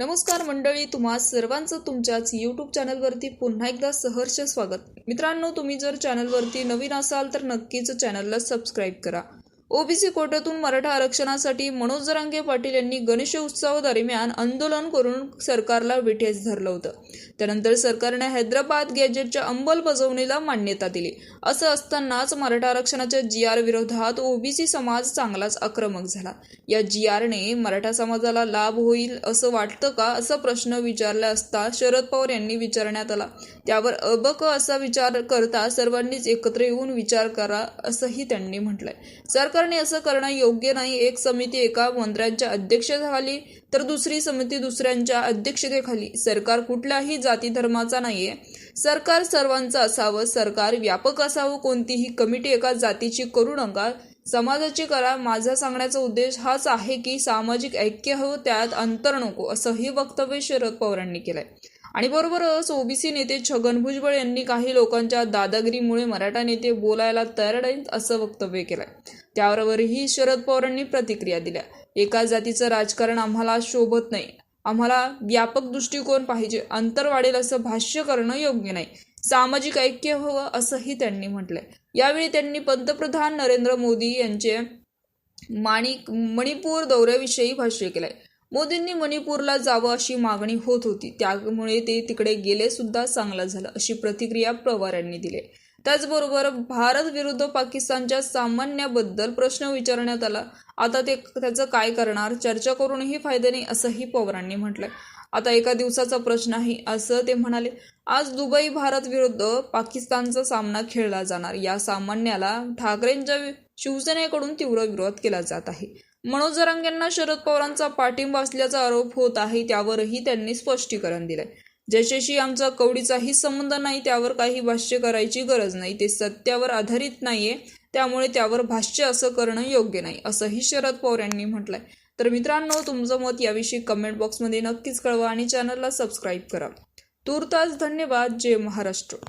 नमस्कार मंडळी तुम्हा सर्वांचं तुमच्याच यूट्यूब चॅनलवरती पुन्हा एकदा सहर्ष स्वागत. मित्रांनो तुम्ही जर चॅनलवरती नवीन असाल तर नक्कीच चॅनलला सबस्क्राईब करा. ओबीसी कोट्यातून मराठा आरक्षणासाठी मनोज जरांगे पाटील यांनी गणेश उत्सवादरम्यान आंदोलन करून सरकारला विठेस धरलं होतं. त्यानंतर सरकारने हैदराबाद गॅजेटच्या अंमलबजावणीला मान्यता दिली. असं असतानाच मराठा आरक्षणाच्या जी आर विरोधात ओबीसी समाज चांगलाच आक्रमक झाला. या जी आरने मराठा समाजाला लाभ होईल असं वाटतं का असा प्रश्न विचारला असता शरद पवार यांनी विचारण्यात आला. त्यावर अबक असा विचार करता सर्वांनीच एकत्र येऊन विचार करा असंही त्यांनी म्हटलंय. सरकारने असं करणं योग्य नाही. एक समिती एका मंत्र्यांच्या अध्यक्षतेखाली तर दुसरी समिती दुसऱ्यांच्या अध्यक्षतेखाली. सरकार कुठल्याही जाती धर्माचा नाहीये. सरकार सर्वांचं असावं सरकार व्यापक असावं कोणतीही कमिटी एका जातीची करू नका. समाजाची करा माझा सांगण्याचा उद्देश हाच आहे की सामाजिक ऐक्य हवं त्यात अंतर नको असंही वक्तव्य शरद पवारांनी केलंय. आणि बरोबरच ओबीसी नेते छगन भुजबळ यांनी काही लोकांच्या दादागिरीमुळे मराठा नेते बोलायला तयार नाहीत असं वक्तव्य केलंय. त्यावरही शरद पवारांनी प्रतिक्रिया दिल्या. एका जातीचं राजकारण आम्हाला शोभत नाही. आम्हाला व्यापक दृष्टिकोन पाहिजे. अंतर वाढेल असं भाष्य करणं योग्य नाही. सामाजिक ऐक्य हवं असंही त्यांनी म्हटलंय. यावेळी त्यांनी पंतप्रधान नरेंद्र मोदी यांचे माणिक मणिपूर दौऱ्याविषयी भाष्य केलंय. मोदींनी मणिपूरला जावं अशी मागणी होत होती. त्यामुळे ते तिकडे गेले सुद्धा चांगलं झालं अशी प्रतिक्रिया पवार यांनी दिली. त्याचबरोबर भारत विरुद्ध पाकिस्तानच्या सामन्याबद्दल प्रश्न विचारण्यात आला. आता ते त्याचं काय करणार? चर्चा करूनही फायदे नाही असंही पवारांनी म्हटलंय. आता एका दिवसाचा प्रश्न आहे असं ते म्हणाले. आज दुबई भारत विरुद्ध पाकिस्तानचा सामना खेळला जाणार. या सामन्याला ठाकरेंच्या शिवसेनेकडून तीव्र विरोध केला जात आहे. मनोज जरांगेंना शरद पवारांचा पाठिंबा असल्याचा आरोप होत आहे त्यावरही त्यांनी स्पष्टीकरण दिलंय. ज्याच्याशी आमचा कवडीचाही संबंध नाही त्यावर काही भाष्य करायची गरज नाही. ते सत्यावर आधारित नाहीये त्यामुळे त्यावर भाष्य असं करणं योग्य नाही असंही शरद पवार यांनी म्हटलंय. तर मित्रांनो तुमचं मत याविषयी कमेंट बॉक्समध्ये नक्कीच कळवा आणि चॅनलला सबस्क्राईब करा. तूर्तास धन्यवाद. जय महाराष्ट्र.